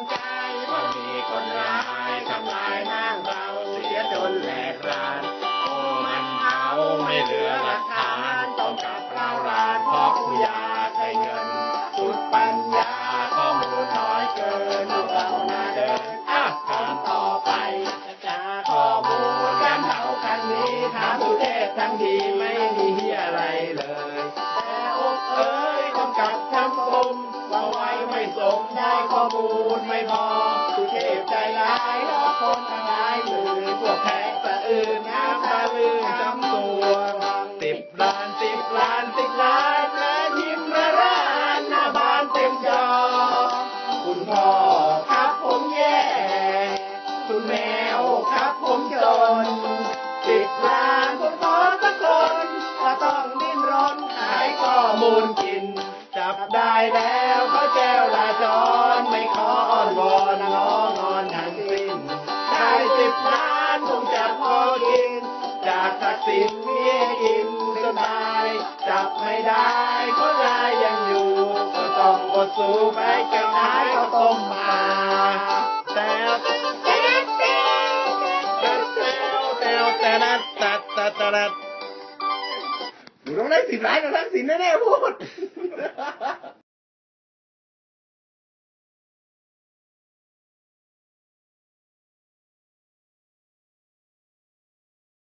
งใจเพรามีคนร้ายทำลายนางเราเสียจนแหลกลานโอ้มันเอาไม่เหลือหลักฐานต้องกลับเราลานเพราะผู้ยาใช้เงินสุดปัญญาข้อมูลน้อยเกินเราหน้าเดินอ้าวทำต่อไปจะข้อมูลกันเท่ากันนี้ถามสุเทพทั้งทีไม่ดี สมได้ข้อมูลไม่พอสุเทพใจร้ายรอคนทั้งหลายหมื่นพวกแพกสะอื่นน้ำตาลื่นจำตัวติดล้านติดล้านติดล้านนะยิ้มระรานหน้าบานเต็มจอ คุณพ่อครับผมแย่ คุณแมวครับผมจนติดล้านคุณพ่อสักคนก็ต้องดิ้นรนหายข้อมูลกิน จับได้แล้ว จากทักษิณมีให้กินสบายจับไม่ได้คนลายยังอยู่ ก็ต้องอดสู้ไปกับขายข้าวต้มมาแต่แต่แต่แต่แต่แต่แต่แต่แต่หนูต้องได้สิบล้านกับทักษิณแน่ๆพูด